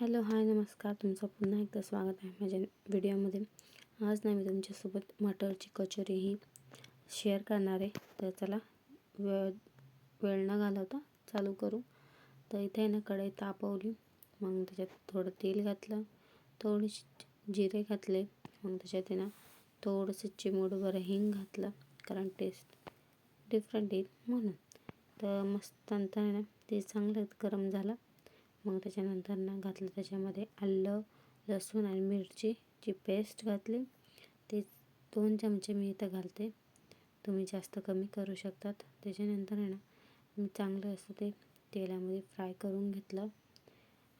Hello hi नमस्कार. तुमचं पुन्हा एकदा स्वागत आहे माझ्या व्हिडिओमध्ये. आज नाही मी तुमच्यासोबत मटरची कचोरी ही शेअर करणार आहे. तर चला वेळ वेळ न घालवता चालू करू. तर इथे ना कढई तापवली. मग त्याच्यात थोडं तेल घातलं थोडीशी जिरे घातले. मग त्याच्यात ना थोडंसं चिमूटभर हिंग घातलं कारण टेस्ट डिफरंट येईल म्हणून. तर मस्त नंतर ना ते चांगलं गरम झालं. मग त्याच्यानंतर ना घातलं त्याच्यामध्ये आलं लसूण आणि मिरचीची पेस्ट घातली ते दोन चमचे मी इथं घालते. तुम्ही जास्त कमी करू शकतात. त्याच्यानंतर आहे ना मी चांगलं असं ते तेलामध्ये फ्राय करून घेतलं.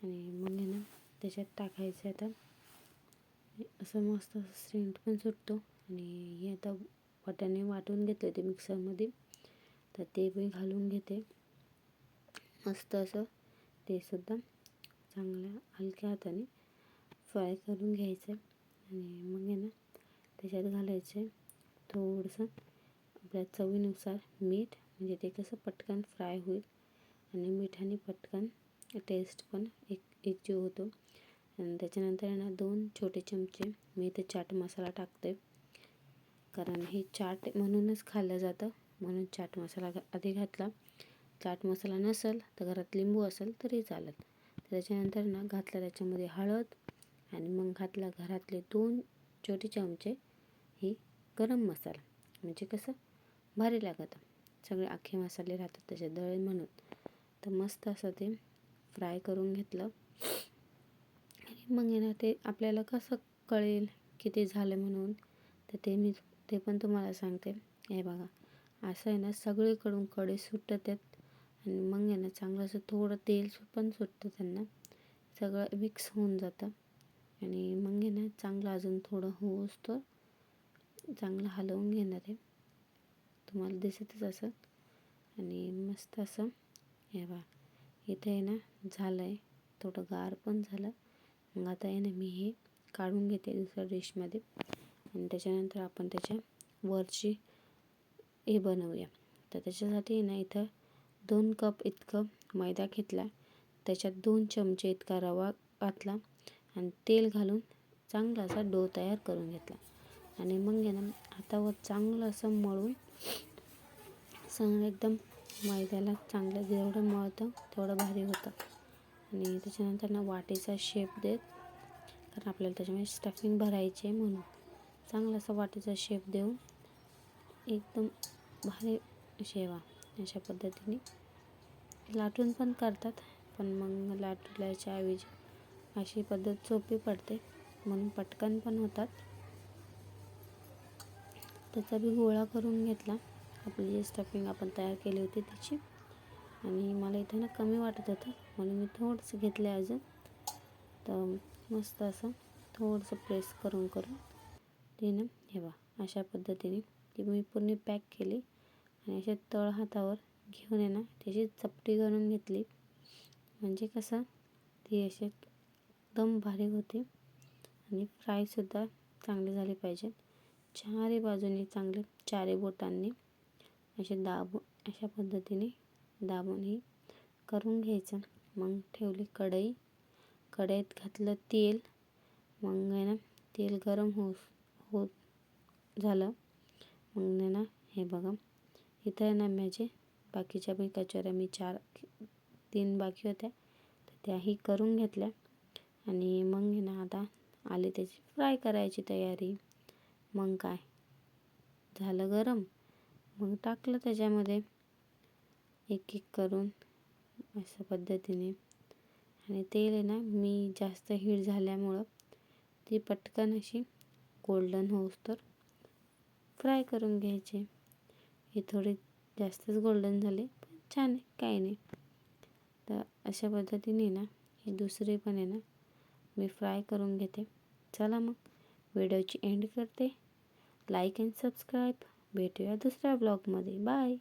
आणि मग आहे ना त्याच्यात टाकायचं आता. असं मस्त असं सेंट पण सुटतो. आणि हे आता वाट्याने वाटून घेतले होते मिक्सरमध्ये तर ते मी घालून घेते. मस्त असं ते सुद्धा चांगल्या हलक्या हाताने फ्राय करून घ्यायचं. आणि मग आहे ना त्याच्यात घालायचं थोडंसं आपल्या चवीनुसार मीठ म्हणजे ते कसं पटकन फ्राय होईल. आणि मिठाने पटकन टेस्ट पण एक एकजीव होतो. आणि त्याच्यानंतर आहे ना दोन छोटे चमचे मी इथे चाट मसाला टाकते कारण हे चाट म्हणूनच खाल्लं जातं. म्हणून चाट मसाला आधी घातला. चाट मसाला नसेल तर घरात लिंबू असेल तरी चालेल. त्याच्यानंतर ना घातलं त्याच्यामध्ये हळद आणि मग घातला घरातले दोन छोटे चमचे ही गरम मसाला. म्हणजे कसं? भारी लागतं. सगळे अख्खे मसाले राहतात त्याचे दळे म्हणून. तर मस्त असं ते फ्राय करून घेतलं. आणि मग ना ते आपल्याला कसं कळेल की ते झालं म्हणून तर ते मी ते पण तुम्हाला सांगते. हे बघा असं आहे ना सगळीकडून कडे सुटत आहेत. आणि मग आहे ना चांगलं असं थोडं तेल पण सुटतं त्यांना. सगळं मिक्स होऊन जातं. आणि मग आहे ना चांगलं अजून थोडं होऊस तर चांगलं हलवून घेणार आहे. तुम्हाला दिसतच असं आणि मस्त असं हे बा इथे आहे ना झालं आहे थोडं गार पण झालं. मग आता आहे ना मी हे काढून घेते दुसऱ्या डिशमध्ये आणि त्याच्यानंतर आपण त्याच्या वरची हे बनवूया. तर त्याच्यासाठी ना इथं दोन कप इतकं मैदा घेतला. त्याच्यात दोन चमचे इतका रवा घातला आणि तेल घालून चांगला असा डो तयार करून घेतला. आणि मग आहे ना हातावर चांगलं असं मळून चांगलं एकदम मैद्याला चांगलं जेवढं मळतं तेवढं भारी होतं. आणि त्याच्यानंतर ना वाटेचा शेप देत कारण आपल्याला त्याच्यामध्ये स्टफिंग भरायची आहे म्हणून. चांगला असा वाटेचा शेप देऊन एकदम भारी शेवा. अशा पद्धतीने. लाटून पण करतात पण मग लाटल्याच्या ऐवजी अशी पद्धत सोपी पडते म्हणून पटकन पण होतात. त्याचा बी गोळा करून घेतला. आपली जी स्टफिंग आपण तयार केली होती त्याची आणि मला इथे ना कमी वाटत होतं म्हणून मी थोडंसं घेतलं आहे अजून. तर मस्त असं थोडंसं प्रेस करून करून ते ना हे बा अशा पद्धतीने ती मी पूर्ण पॅक केली. आणि अशा तळ हातावर घेऊन आहे ना त्याची चपटी करून घेतली. म्हणजे कसं ती असे एकदम बारीक होते आणि फ्रायसुद्धा चांगले झाले पाहिजे. चारही बाजूने चांगले चारही बोटांनी असे दाब अशा पद्धतीने दाबून हे करून घ्यायचं. मग ठेवली कढई. कढईत घातलं तेल. मग आहे ना तेल गरम हो हो झालं. मग ना हे बघा. इथं आहे ना माझे. बाकीच्या पण कचोऱ्या मी चार तीन बाकी होत्या. तर त्याही करून घेतल्या. आणि मग ना आता आले त्याची फ्राय करायची तयारी. मग काय? झालं गरम. मग टाकलं त्याच्यामध्ये. एक एक करून अशा पद्धतीने. आणि तेल आहे ना मी जास्त हीट झाल्यामुळं ती पटकन अशी गोल्डन होऊस तर फ्राय करून घ्यायचे. हे थोडे जास्तच गोल्डन झाले पण छान आहे काही नाही. तर अशा पद्धतीने ना हे दुसरे पण आहे ना मी फ्राय करून घेते. चला मग व्हिडिओची एंड करते. लाईक अँड सबस्क्राईब भेटूया दुसऱ्या ब्लॉगमध्ये बाय